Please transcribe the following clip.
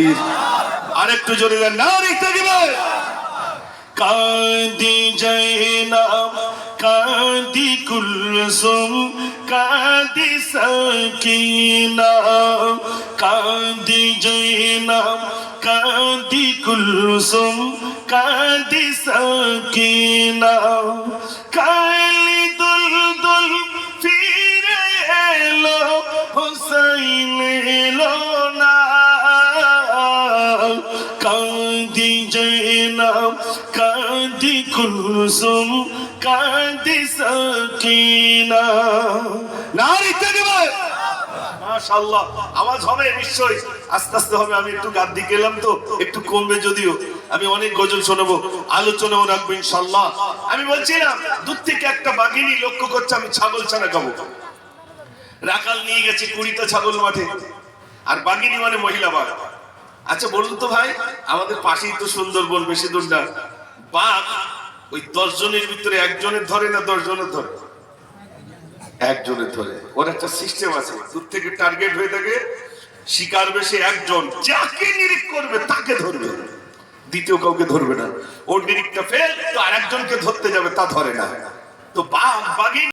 তকবীর আরেকটু জোরে দেন নারী তকবীর কাঁদি জৈনাব কাঁদি কুলসুম কাঁদি সকিনা কাঁদি জৈনাব কাঁদি কুলসুম কাঁদি সকিনা। কাঁদি জৈনাব কাঁদি কুলসুম কাঁদি সকিনা। নারী তকবীর মাশাআল্লাহ আওয়াজ হবে নিশ্চয়ই। আস্তে আস্তে হবে আমি একটু গান দিয়ে গেলাম তো একটু কমবে যদিও। আমি অনেক গজল শোনাবো আলোচনাও রাখব ইনশাআল্লাহ। আমি বলছিলাম দূর থেকে একটা বাঘিনী লক্ষ্য করছে আমি ছাগল ছানা খাব। রাখাল নিয়ে গেছে কুড়িটা ছাগল মাঠে। আর বাঘিনী মানে মহিলা বাঘ। আচ্ছা বলুন তো ভাই, আমাদের পাশেই তো সুন্দরবন, বেশি দূর না। বাঘ ওই দশ জনের ভিতরে একজনের ধরে না দশ জনের ধরে? একজনের ধরে। ওর একটা সিস্টেম আছে। দূর থেকে টার্গেট হয়ে থাকে, শিকার বেশি একজন, যাকে নিরিখ করবে, তাকে ধরবে। দ্বিতীয় কাউকে ধরবে না। ওর নিরিখটা ফেল তো আর একজনকে ধরতে যাবে, তা ধরে না। তো বাঘ বাঘিনী